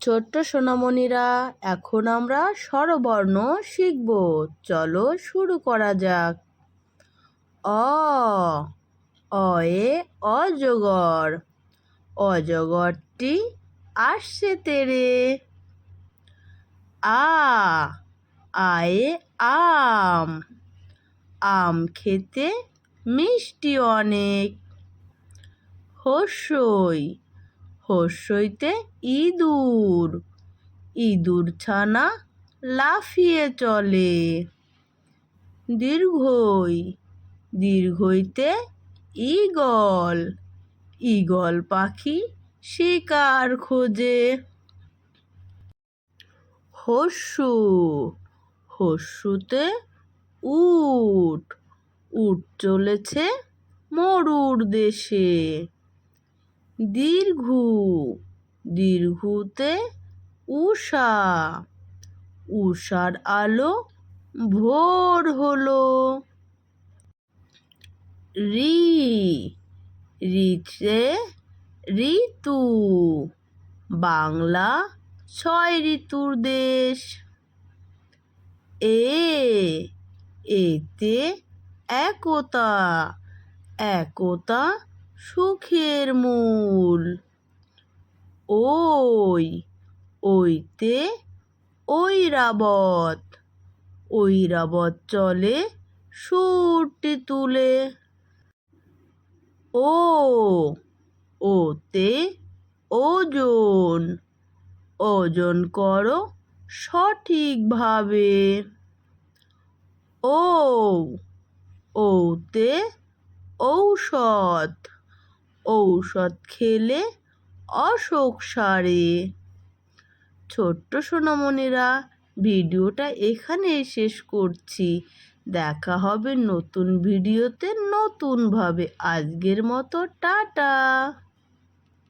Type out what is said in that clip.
ছোট্ট সোনামণিরা, এখন আমরা স্বরবর্ণ শিখব। চলো শুরু করা যাক। অ, অয়ে অজগর। অজগরটি আসছে তেরে। আ, আয়ে আম। আম খেতে মিষ্টি অনেক। হস্যই হস্যইতে ইঁদুর। ইঁদুর ছানা লাফিয়ে চলে। দীর্ঘই, দীর্ঘইতে ঈগল। ঈগল পাখি শিকার খোঁজে। হস্যু, হস্যুতে উট। উট চলেছে মরুর দেশে। দীর্ঘু, দীর্ঘুতে উষা উষার আলো ভোর হলো। রি রিতে ঋতু। বাংলা, ছয় ঋতুর দেশ। এ, এতে একতা একতা সুখের মূল। ওই, ওইতে ঐরাবত। ঐরাবত চলে সুরটি তুলে। ও, ওতে ওজন। ওজন করো সঠিকভাবে। ও, ওতে ঔষধ। ঔষধ খেলে অসুখ সারে। ছোট্ট সোনামণিরা, ভিডিওটা এখানে শেষ করছি। দেখা হবে নতুন ভিডিওতে নতুনভাবে। আজকের মতো টাটা।